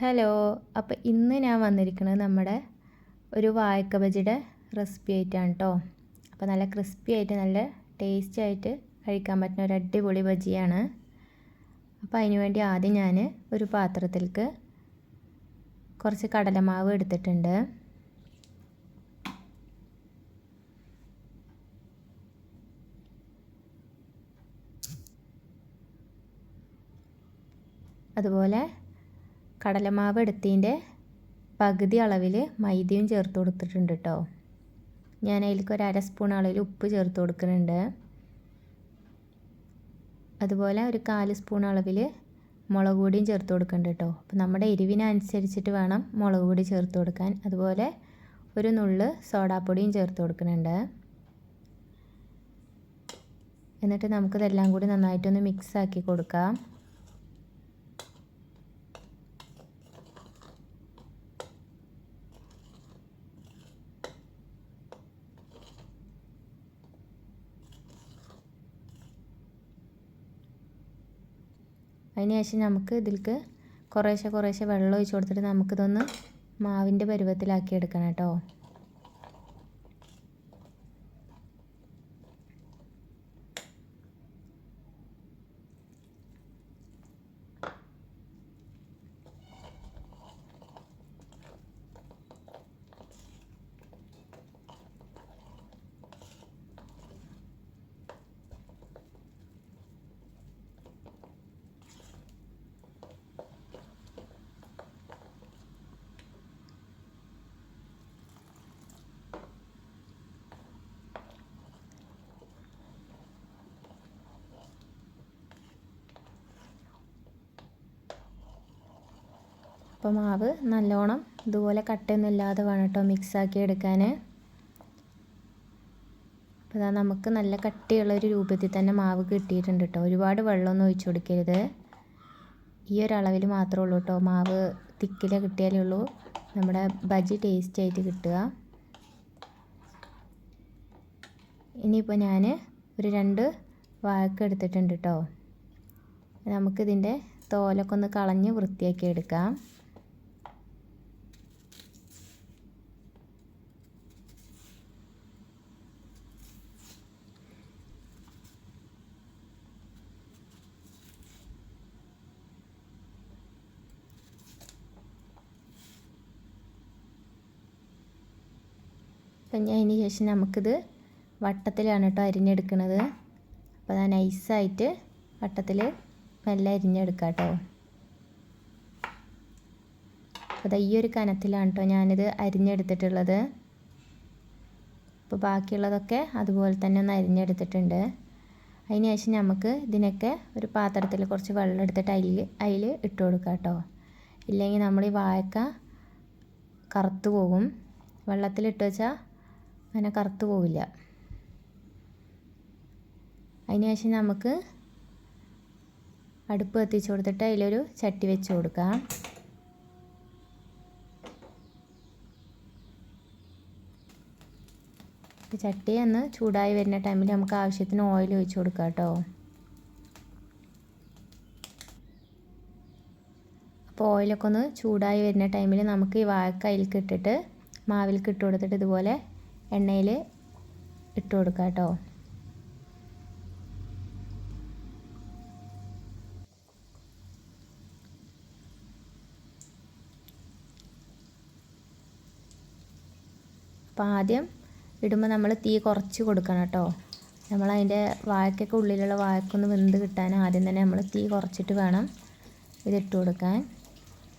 Hello അപ്പോൾ ഇന്ന് ഞാൻ വന്നിരിക്കുന്നത് നമ്മുടെ ഒരു വാഴക്ക ബജിയുടെ റെസിപ്പി ആയിട്ടാണ് കേട്ടോ അപ്പോൾ നല്ല ക്രിസ്പി ആയിട്ട് നല്ല ടേസ്റ്റി ആയിട്ട് കഴിക്കാൻ പറ്റുന്ന ഒരു അടിപൊളി ബജിയാണ്. അപ്പോൾ അതിനുവേണ്ടി ആദ്യം ഞാൻ ഒരു പാത്രത്തിലേക്ക് കുറച്ച് കടലമാവ് എടുത്തിട്ടുണ്ട്. അതുപോലെ കടലമാവ് എടുത്തതിന്റെ പകുതി അളവിൽ മൈദയും ചേർത്ത് കൊടുത്തിട്ടുണ്ട് കേട്ടോ ഞാൻ അതിലേക്ക് ഒരു അര സ്പൂൺ അളവിൽ ഉപ്പ് ചേർത്ത് കൊടുക്കുന്നുണ്ട്. അതുപോലെ ഒരു കാൽ സ്പൂൺ അളവിൽ മുളക് പൊടിയും ചേർത്ത് കൊടുക്കുന്നുണ്ട് കേട്ടോ അപ്പോൾ നമ്മുടെ എരിവിനനുസരിച്ചിട്ട് വേണം മുളക് പൊടി ചേർത്ത് കൊടുക്കാൻ. അതുപോലെ ഒരു നുള്ള് സോഡാപ്പൊടിയും ചേർത്ത് കൊടുക്കുന്നുണ്ട്. എന്നിട്ട് നമുക്കിതെല്ലാം കൂടി നന്നായിട്ടൊന്ന് മിക്സ് ആക്കി കൊടുക്കാം. അതിന് ശേഷം നമുക്ക് ഇതിലേക്ക് കുറേശ്ശെ കുറേശ്ശെ വെള്ളം ഒഴിച്ച് കൊടുത്തിട്ട് നമുക്കിതൊന്ന് മാവിന്റെ പരുവത്തിലാക്കി എടുക്കണം കേട്ടോ. അപ്പോൾ മാവ് നല്ലോണം ഇതുപോലെ കട്ടയൊന്നും ഇല്ലാതെ വേണം കേട്ടോ മിക്സാക്കി എടുക്കാൻ അപ്പോൾ അതാ നമുക്ക് നല്ല കട്ടിയുള്ളൊരു രൂപത്തിൽ തന്നെ മാവ് കിട്ടിയിട്ടുണ്ട് കേട്ടോ ഒരുപാട് വെള്ളമൊന്നും ഒഴിച്ചു കൊടുക്കരുത്. ഈ ഒരളവിൽ മാത്രമേ ഉള്ളൂ കേട്ടോ മാവ് തിക്കില കിട്ടിയാലേ ഉള്ളൂ. നമ്മുടെ ബജി ടേസ്റ്റ് ആയിട്ട് കിട്ടുക. ഇനിയിപ്പോൾ ഞാൻ ഒരു രണ്ട് വാഴക്ക എടുത്തിട്ടുണ്ട് കേട്ടോ നമുക്കിതിന്റെ തോലൊക്കെ ഒന്ന് കളഞ്ഞ് വൃത്തിയാക്കി എടുക്കാം. അതിന് ശേഷം നമുക്കിത് വട്ടത്തിലാണ് കേട്ടോ അരിഞ്ഞെടുക്കുന്നത് അപ്പോൾ അത് നൈസായിട്ട് വട്ടത്തിൽ മെല്ലെ അരിഞ്ഞെടുക്കാം കേട്ടോ അപ്പോൾ ഈ ഒരു കനത്തിലാണ് കേട്ടോ ഞാനിത് അരിഞ്ഞെടുത്തിട്ടുള്ളത്. അപ്പോൾ ബാക്കിയുള്ളതൊക്കെ അതുപോലെ തന്നെ ഒന്ന് അരിഞ്ഞെടുത്തിട്ടുണ്ട്. അതിന് ശേഷം നമുക്ക് ഇതിനൊക്കെ ഒരു പാത്രത്തിൽ കുറച്ച് വെള്ളം എടുത്തിട്ട് അതിൽ അതിൽ ഇട്ട് കൊടുക്കാം കേട്ടോ ഇല്ലെങ്കിൽ നമ്മൾ ഈ വാഴക്ക കറുത്തു പോകും. വെള്ളത്തിലിട്ട് വെച്ചാൽ അങ്ങനെ കറുത്ത് പോവില്ല. അതിന് ശേഷം നമുക്ക് അടുപ്പ് കത്തിച്ച് കൊടുത്തിട്ട് അതിലൊരു ചട്ടി വെച്ച് കൊടുക്കാം. ചട്ടി ഒന്ന് ചൂടായി വരുന്ന ടൈമിൽ നമുക്ക് ആവശ്യത്തിന് ഓയിൽ ഒഴിച്ച് കൊടുക്കാം കേട്ടോ. അപ്പോൾ ഓയിലൊക്കെ ഒന്ന് ചൂടായി വരുന്ന ടൈമിൽ നമുക്ക് ഈ വാഴക്ക അതിലേക്ക് ഇട്ടിട്ട് മാവിലേക്ക് ഇട്ട് കൊടുത്തിട്ട് ഇതുപോലെ എണ്ണയിൽ ഇട്ട് കൊടുക്കുക കേട്ടോ അപ്പോൾ ആദ്യം ഇടുമ്പോൾ നമ്മൾ തീ കുറച്ച് കൊടുക്കണം കേട്ടോ നമ്മൾ അതിന്റെ വാഴക്കൊക്കെ ഉള്ളിലുള്ള വാഴക്കൊന്ന് വെന്ത് കിട്ടാൻ ആദ്യം തന്നെ നമ്മൾ തീ കുറച്ചിട്ട് വേണം ഇതിട്ട് കൊടുക്കാൻ.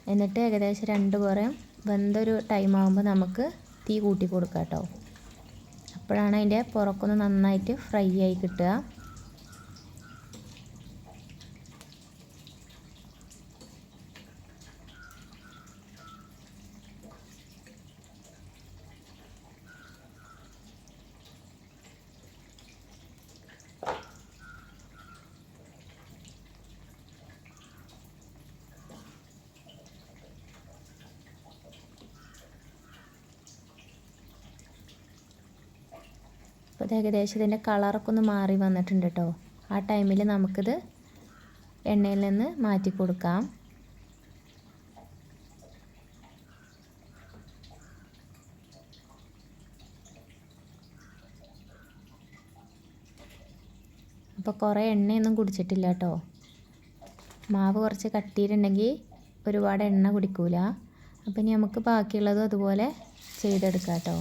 എന്നിട്ട് ഏകദേശം രണ്ട് പേരെയും വെന്തൊരു ടൈം ആകുമ്പോൾ നമുക്ക് തീ കൂട്ടി കൊടുക്കാം കേട്ടോ അപ്പോഴാണ് അതിന്റെ പുറക്കൊന്ന് നന്നായിട്ട് ഫ്രൈ ആയി കിട്ടുക. അത് ഏകദേശം ഇതിന്റെ കളറൊക്കെ ഒന്ന് മാറി വന്നിട്ടുണ്ട് കേട്ടോ ആ ടൈമിൽ നമുക്കിത് എണ്ണയിൽ നിന്ന് മാറ്റി കൊടുക്കാം. അപ്പോൾ കുറേ എണ്ണയൊന്നും കുടിച്ചിട്ടില്ല കേട്ടോ മാവ് കുറച്ച് കട്ടിയിട്ടുണ്ടെങ്കിൽ ഒരുപാട് എണ്ണ കുടിക്കൂല. അപ്പോൾ ഇനി നമുക്ക് ബാക്കിയുള്ളതും അതുപോലെ ചെയ്തെടുക്കാം കേട്ടോ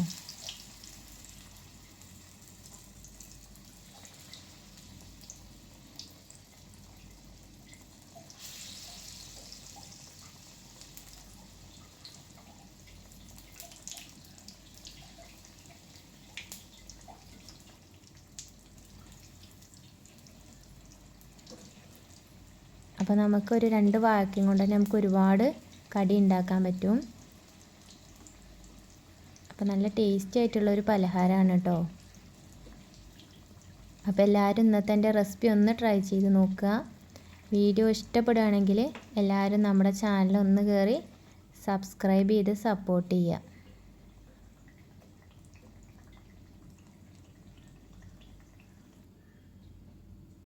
അപ്പോൾ നമുക്കൊരു രണ്ട് വാഴക്കയും കൊണ്ട് തന്നെ നമുക്ക് ഒരുപാട് കടി ഉണ്ടാക്കാൻ പറ്റും. അപ്പോൾ നല്ല ടേസ്റ്റി ആയിട്ടുള്ളൊരു പലഹാരമാണ് കേട്ടോ. അപ്പോൾ എല്ലാവരും ഇന്നത്തെ എന്റെ റെസിപ്പി ഒന്ന് ട്രൈ ചെയ്ത് നോക്കുക. വീഡിയോ ഇഷ്ടപ്പെടുകയാണെങ്കിൽ എല്ലാവരും നമ്മുടെ ചാനൽ ഒന്ന് കയറി സബ്സ്ക്രൈബ് ചെയ്ത് സപ്പോർട്ട് ചെയ്യുക.